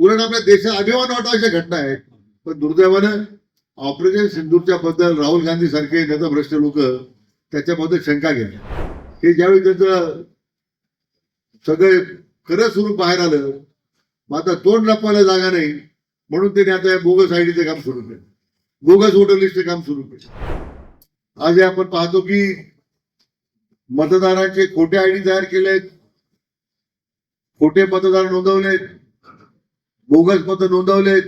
उलट आपल्या देशात अभिमान वाटायच्या घटना आहेत पण दुर्दैवानं ऑपरेशन सिंधूरच्या बद्दल राहुल गांधी सारखे नेताभ्रष्ट लोक त्याच्याबद्दल शंका घेतात. हे ज्यावेळी त्याचं सगळे खरं स्वरूप बाहेर आलं मग आता तोंड लपवायला जागा नाही म्हणून त्यांनी आता बोगस आयडीचं काम सुरू केलं. बोगस वोटर लिस्टचं काम सुरू केलं. आज आपण पाहतो की मतदारांचे खोटे आयडी तयार केलेत खोटे मतदार नोंदवलेत बोगस मत नोंदवलेत.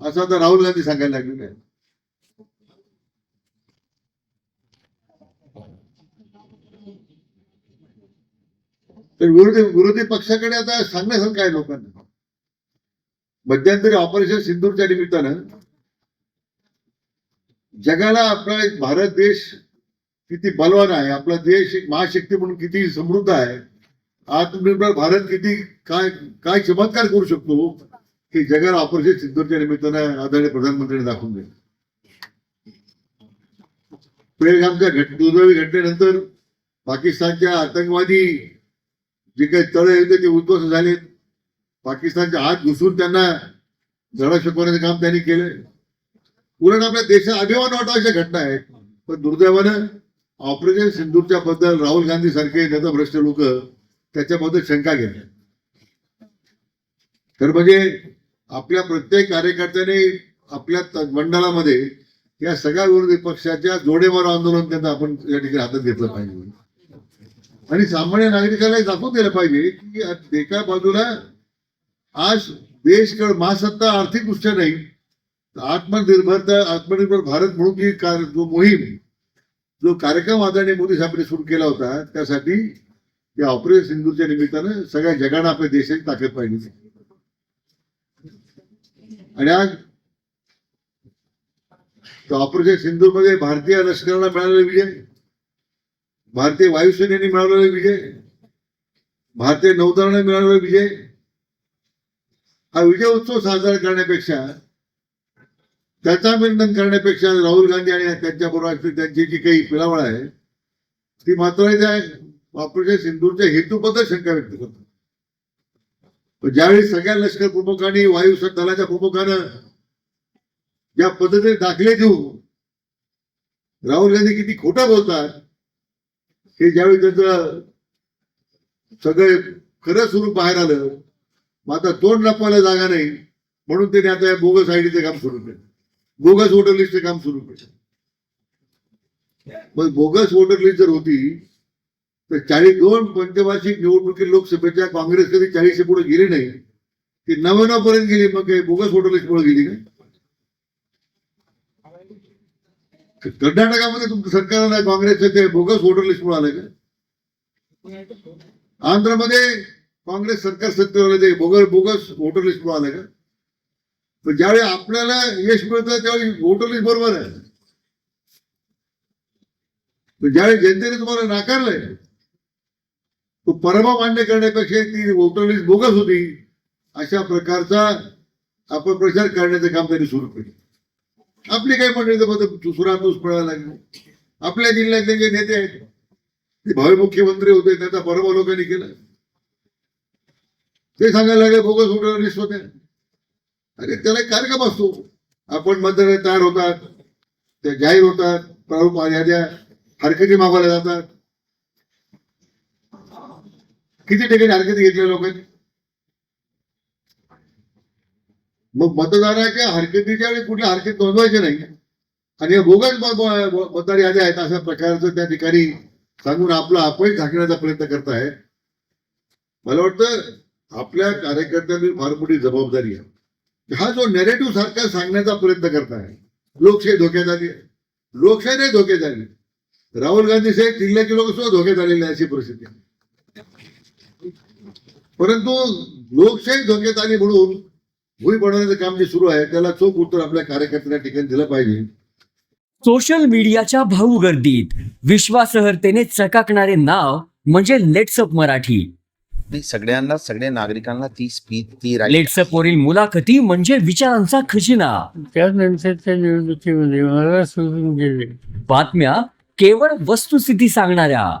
असं आता राहुल गांधी सांगायला लागलेले आहे तर विरोधी विरोधी पक्षाकडे आता सांगण्यासारखं काय लोकांना? मध्यंतरी ऑपरेशन सिंधूरच्या निमित्तानं जगाला आपला एक भारत देश किती बलवान आहे आपला देश एक महाशक्ती म्हणून किती समृद्ध आहे आत्मनिर्भर भारत किती काय काय चमत्कार करू शकतो हे जगाला ऑपरेशन सिंदूरच्या निमित्तानं आदरणीय प्रधानमंत्र्यांनी दाखवून दिले. पेळगामच्या घट दुर्दैवी घटनेनंतर पाकिस्तानच्या आतंकवादी जे काही तळे होते ते उद्ध्वस्त झाले. पाकिस्तानच्या हात घुसून त्यांना धडा शिकवण्याचं काम त्यांनी केलं. उलट आपल्या देशात अभिमान वाटायच्या घटना आहेत. पण दुर्दैवानं ऑपरेशन सिंधूरच्या बद्दल राहुल गांधी सारखे नेताभ्रष्ट लोक त्याच्याबद्दल शंका घेतात तर म्हणजे आपल्या प्रत्येक कार्यकर्त्याने आपल्या मंडळामध्ये या सगळ्या विरोधी पक्षाच्या जोडेमार आंदोलन त्यांना आपण या ठिकाणी हातात घेतलं पाहिजे. आणि सामान्य नागरिकाला दाखवून दिलं पाहिजे की एका बाजूला आज देश महासत्ता आर्थिक दृष्ट्या नाही आत्मनिर्भरता आत्मनिर्भर भारत म्हणून जी कार- जो मोहीम जो कार्यक्रम आदरणीय मोदी साहेबांनी सुरू केला होता त्यासाठी या ऑपरेशन सिंधूरच्या निमित्तानं. सगळ्या जगानं आपल्या देशाची ताकद पाहिली. आणि आज ऑपरेशन सिंधू मध्ये भारतीय लष्कराला मिळालेला विजय. भारतीय वायुसेनेने मिळवलेला विजय. भारतीय नौदलाने मिळालेला विजय. हा विजय उत्सव साजरा करण्यापेक्षा त्याचा अभिनंदन करण्यापेक्षा राहुल गांधी आणि त्यांच्या बरोबर त्यांची जी काही पिलावळ आहे ती मात्र ऑपरेशन सिंधूरच्या हेतूबद्दल शंका व्यक्त करतो. पण ज्यावेळी सगळ्या लष्कर प्रमुखांनी वायू दलाच्या प्रमुखानं ज्या पद्धतीने दाखले देऊ राहुल गांधी किती खोटा बोलतात हे ज्यावेळी त्याचं सगळे खरं स्वरूप बाहेर आलं मग आता तोंड लपवायला जागा नाही म्हणून त्यांनी आता या बोगस आयडीचं काम सुरू केलं. बोगस वोटर लिस्टचं काम सुरू केलं. मग बोगस वोटर लिस्ट जर होती तर चाळीस दोन पंचवार्षिक निवडणुकी लोकसभेच्या काँग्रेस कधी चाळीसशे पुढे गेली नाही ती नव्याण्णव पर्यंत गेली मग काही बोगस वोटर लिस्ट पुढे गेली का? कर्नाटकामध्ये तुमचं सरकार नाही काँग्रेसचं ते बोगस वोटर लिस्ट पुढे आलं का? आंध्रमध्ये काँग्रेस सरकार सत्तेवर ते बोगस बोगस वोटर लिस्ट पुढे आलं का? पण ज्यावेळी आपल्याला यश मिळतं त्यावेळी वोटर लिस्ट बरोबर आहे. पण ज्यावेळी जनतेने तुम्हाला नाकारलंय तो परवा मान्य करण्यापेक्षा ती वोटर लिस्ट बोगस होती अशा प्रकारचा आपण प्रचार करण्याचं काम त्यांनी सुरू केलं. आपली काही मंडळी सुरातूस पळायला लागली. आपल्या जिल्ह्यातले जे नेते आहेत ते भावी मुख्यमंत्री होते त्यांचा परवा लोकांनी केला. ते सांगायला लागले बोगस वोटर लिस्ट होते. अरे त्याला एक कार्यक्रम असतो. आपण मतदार तयार होतात ते जाहीर होतात प्रारूप याद्या हरकती मागवल्या जातात. किती ठिकाणी हरकती घेतल्या लोकांनी मग मतदाराच्या हरकतीच्या वेळी कुठल्या हरकत नोंदवायची नाही. आणि या बोगस मतदार यादी आहेत अशा प्रकारचं त्या ठिकाणी सांगून आपला अपयश झाकण्याचा प्रयत्न करतायत मला वाटतं आपल्या कार्यकर्त्यांनी फार मोठी जबाबदारी आहे. हा जो नेरेटिव्ह सारखा सांगण्याचा प्रयत्न करताय लोकशाही धोक्यात आली आहे. लोकशाही नाही धोक्यात आली. राहुल गांधी साहेब जिल्ह्याचे लोक सुद्धा धोक्यात आलेले अशी परिस्थिती आहे. परंतु लोकशाही धोक्यात आली म्हणून भुई बनवण्याचं काम जे सुरू आहे त्याला चोख उत्तर आपल्या कार्यकर्त्यांना ठिकाणी दिलं पाहिजे. सोशल मीडियाच्या भाऊ गर्दीत विश्वासार्हतेने चकाकणारे नाव म्हणजे लेट्सअप मराठी. सगळ्यांना सगळ्या नागरिकांना ती स्पीच ती लेट्सअप वरील मुलाखती म्हणजे विचारांचा खजिना. त्यानंतरच्या निवडणुकीमध्ये मला सोडून गेले. बातम्या केवळ वस्तुस्थिती सांगणाऱ्या.